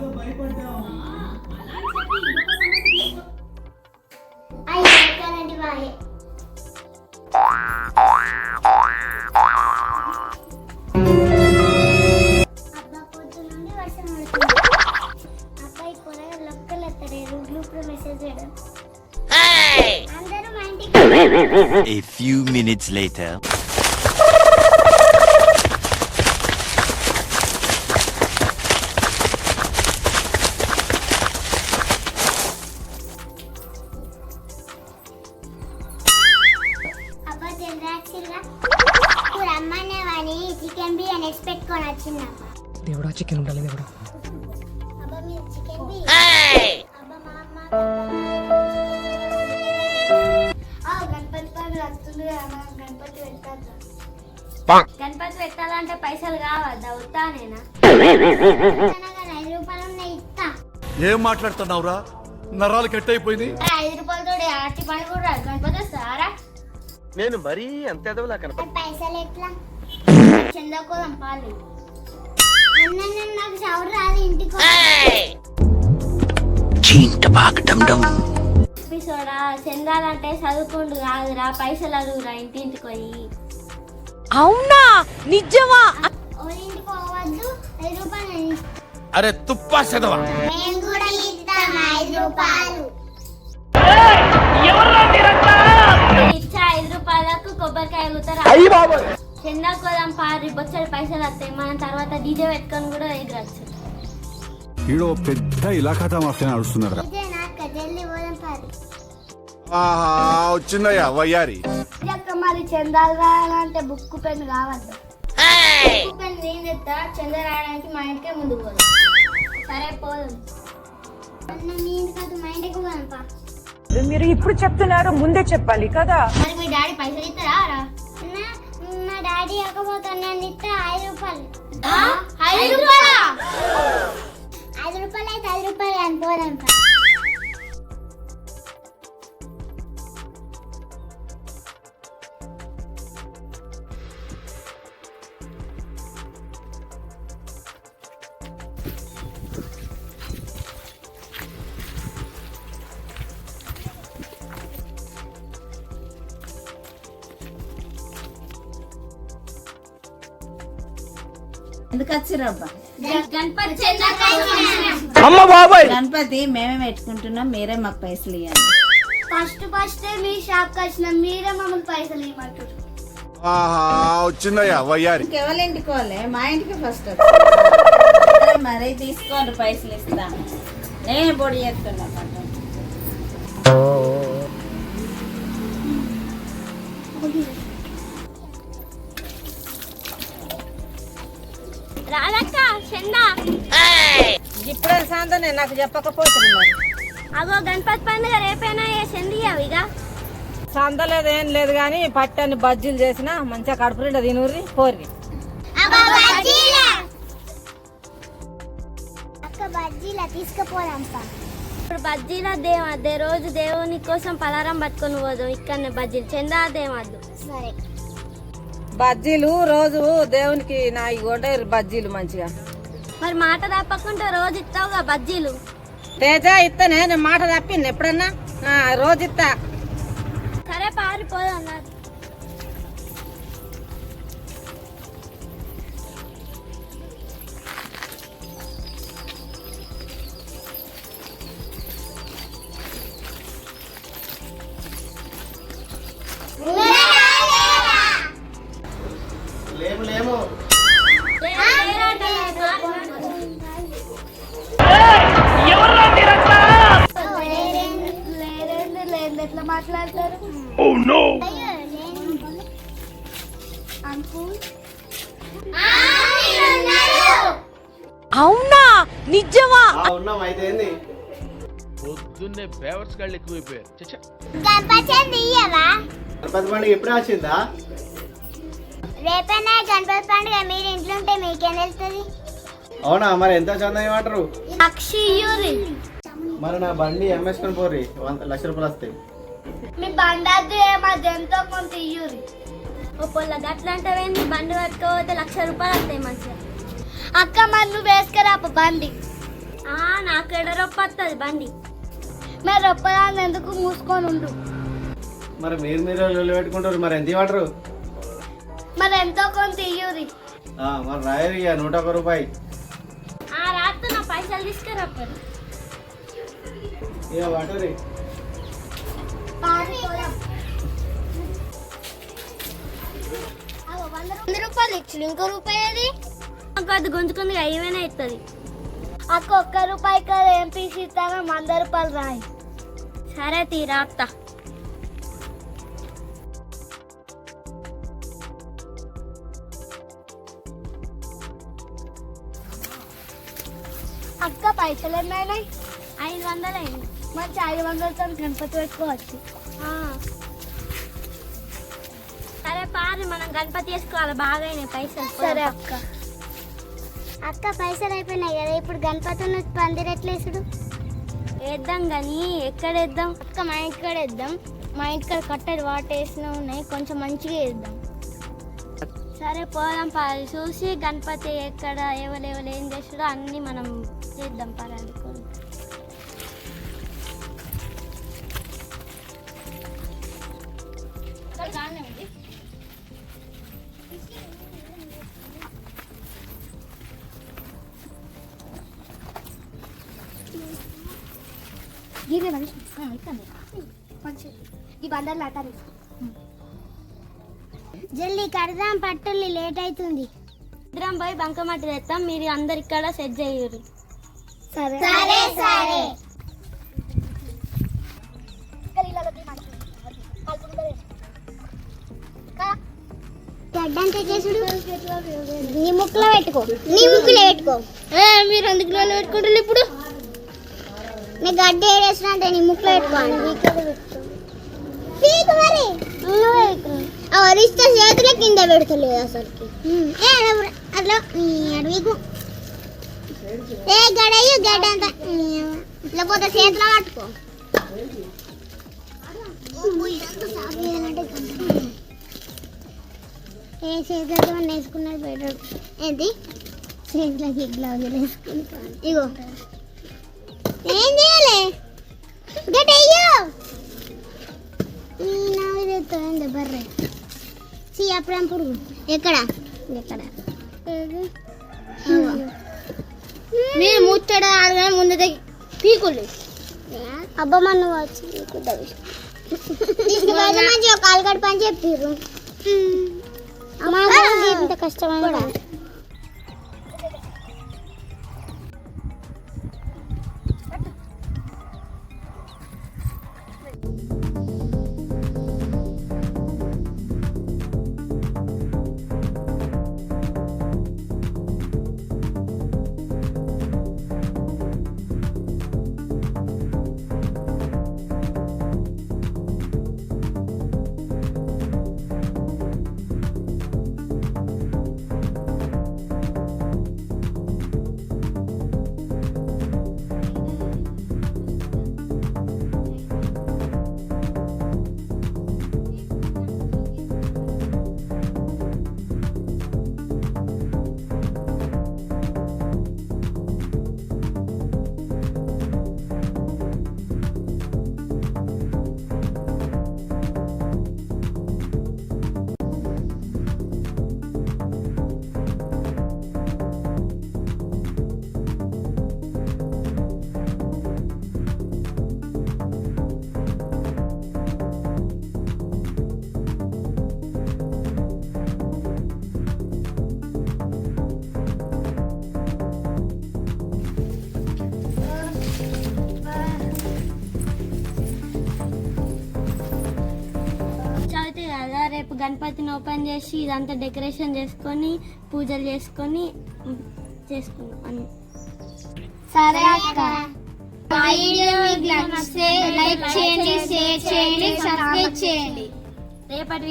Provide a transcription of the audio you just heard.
బాగా భయపడ్డాం అయ్యో కరెంట్ బాయే అబ్బా పొద్దు నుండి వర్షం పడుతుంది అబ్బాయి కూరగా లొక్కలు ఎత్తలేరు గ్రూప్లో మెసేజ్ చేయడం. అందరూ మా ఇంటికి A few minutes later. Chicken biryani eggs పెట్టుకొని వచ్చిందమ్మా దేవుడా చికెన్ ఉండాలి దేవుడా. గణపతి పెట్టాలంటే పైసలు కావద్దా? ఐదు రూపాయలు ఇస్తా ఏం మాట్లాడుతున్నావురా? నరాలు కట్ అయిపోయింది ఐదు రూపాయలతో ఆర్టి పండుగ కూడా. గణపతి వస్తారా? నేను మరీ అంత ఎదవలా కనపడ పైసలు ఎట్లా? అన్న నేను నాకు షవర్ రాదు ఇంటికి ఎపిసోడా చందాలంటే చదువుకుండు కాదురా పైసలు అడుగురా ఇంటింటికి పోయి. అవునా? నిజమా? ఇంటికి పోవద్దు ఐదు రూపాయలు నేను ఇస్తా. అరే తుప్పా చదవా మేము కూడా ఇస్తాం ఐదు రూపాయలు. రూపాయలకు కొబ్బరికాయ అడుగుతారా చందా కోదాం పారి బొచ్చడి పైసలు వస్తాయి. మనం తర్వాత డీజే పెట్టుకొని కూడా ఎగరచ్చు ఈడో పెద్ద ఇలాఖాతా మాఫియా నడుస్తున్నారా వచ్చిందయ్యా వయ్యారి. అక్క మరి చందాలు రాయాలంటే బుక్ పెన్ కావద్దు. బుక్ పెన్ నేను తెస్తా చంద రాయడానికి మా ఇంటికే ముందు పోదాం. సరే పోదాం. మీ ఇంటి కాదు మా ఇంటికి పోదాం పా. మీరు ఇప్పుడు చెప్తున్నారు ముందే చెప్పాలి కదా? మరి మీ డాడీ పైసలు ఇస్తారా? మా డాడీ ఇవ్వకపోతే నేను ఇస్తా ఐదు రూపాయలు. ఐదు రూపాయల? ఐదు రూపాయలు అయితే ఐదు రూపాయలు అని ఎందుకు వచ్చిరబ్బా అమ్మ బాబాయ్! గణపతి మేమే పెట్టుకుంటున్నాం మీరే మాకు పైసలు ఇవ్వాలి ఫస్ట్ ఫస్ట్ మీ షాప్కి వచ్చిన మీరే మమ్మల్ని పైసలు ఇవ్వమంటారు ఆహా వచ్చిందయ్యా వయ్యారి. ఇంకెవరి ఇంటికి వాళ్ళే మా ఇంటికి ఫస్ట్ మరి తీసుకోండి పైసలు ఇస్తాను నేను పొడి చేస్తున్నా పట్టు. రాదక్క చందా. ఇప్పుడే సాందనే నాకు చెప్పకపోతుంది మరి. అగో గణపతి పండుగ రేపైనా ఏ చంది అవిగా సందలేదు ఏం లేదు కానీ పట్టని బజ్జీలు చేసిన మంచిగా కడుపు నిండా తినూరి పోరి అక్క బజ్జీలా తీసుకుపోదాం ఇప్పుడు బజ్జీల దేవద్దే రోజు దేవుని కోసం పలారం పట్టుకొని పోదాం ఇక్కడనే బజ్జీలు. చందా దేవద్దు సరే. బజ్జీలు రోజు దేవునికి నా ఇగోంటే బజ్జీలు మంచిగా. మరి మాట తప్పకుండా రోజు ఇస్తావుగా బజ్జీలు? తేజ ఇస్తానే నేను మాట తప్పింది ఎప్పుడన్నా? రోజు ఇస్తా సరే పారిపోదాం నాకు అయితే ఏంది పొద్దున్నే బేవర్స్ గాళ్ళు ఎక్కువైపోయారు. గణపతి పండుగ ఎప్పుడే వచ్చిందా రేపైనా గణపతి పండుగ మీరు ఇంట్లో ఉంటే మీకేం వెళ్తుంది అవునా మరి ఎంత చందా యూరి మరి నా బండి అమ్మేసుకొని పోరి వంద లక్ష రూపాయలు వస్తాయి. మీ బండాది మాది? ఎంతో కొంత ఇయ్యూరి. ఓ పొల్ల గట్ల అంటే ఏంది బండి పట్టుకోపోతే లక్ష రూపాయలు వస్తాయి మంచిగా. అక్క మరి నువ్వు వేసుకురా బండి. ఆ నాకు ఎడ రొప్ప వస్తుంది బండి. మరి ఒప్పదాన్ని ఎందుకు మూసుకొని ఉండు? మరి మీరు మీరు లొల్లి పెట్టుకుంటారు మరి ఎంత ఇవ్వటరు? మరి ఎంతో కొంత ఇయ్యూరి. ఆ, మరి రాయరు ఇక నూట ఒక రూపాయి. ఆ రాత్రి నా పైసలు తీసుకురాపరు ఇక పట్టురి వంద రూపాయలు ఇచ్చిండు ఇంకో రూపాయి అది గుంజుకుంది ఏమైనా అవుతుంది అక్క ఒక్క రూపాయి కదా ఏం పీస్ ఇస్తానో వంద రూపాయలు రాయి. సరే తీ రాత్తా. అక్క పైసలు ఎన్నైనాయి ఐదు వందలు అయింది మంచి ఐదు వందలతో గణపతి పెట్టుకోవచ్చు. సరే పారి మనం గణపతి వేసుకోవాలి. బాగా అయినాయి పైసలు. సరే అక్క. అక్క పైసలు అయిపోయినాయి కదా ఇప్పుడు గణపతిని పందిరెట్లేసుడు వేద్దాం కానీ ఎక్కడ వేద్దాం? అక్క మా ఇంటికాడ వేద్దాం. మా ఇంటికాడ కట్టెలు వాటేసినా వేసిన ఉన్నాయి కొంచెం మంచిగా వేద్దాం. సరే పోదాం పాలు చూసి గణపతి ఎక్కడ ఎవరెవరు ఏం చేస్తాడో అన్నీ మనం చేద్దాం పరాది ఈ బందర్లు అట్టారు జల్దీ కడదాం పట్టుల్లి లేట్ అవుతుంది ఇద్దరం పోయి బంకమట్టి తెస్తాం మీరు అందరు ఇక్కడ సెట్ చేయరు సరే. సరే సరే. గడ్డంతా చేసుడు. నీ ముక్కులో పెట్టుకో. నీ ముక్కులో పెట్టుకో. మీరు రెండు కిలోలు పెట్టుకుంటారు ఇప్పుడు? నీ గడ్డ ఏడేసిన అంటే నీ ముక్కులో నువ్వే అరిస్తే చేతుల కింద పెడతలేదు అసలుకి. అట్లా అడవికు ఏ గడయ్యు గడ్డ అంతా లేకపోతే చేతిలో పట్టుకో ఏ చేతులతో వేసుకున్నాడు బయట ఏంటి చేతులకి గ్లౌజులు వేసుకుంటాను ఇగో. ఏం బర్రె. సి అప్పుడేం పురుగు? ఎక్కడ? ఎక్కడ? మీరు ముచ్చట ఆడగానే ముందు పీకులు. అబ్బా మన వచ్చి గడప అని చెప్పారు ఇంత కష్టమైన కదా రేపు గణపతిని ఓపెన్ చేసి ఇదంతా డెకరేషన్ చేసుకొని పూజలు చేసుకొని చేసుకున్నాం అన్ని సరే అక్క. మా వీడియో మీకు నచ్చితే లైక్ చేయండి షేర్ చేయండి సబ్స్క్రైబ్ చేయండి. రేపటి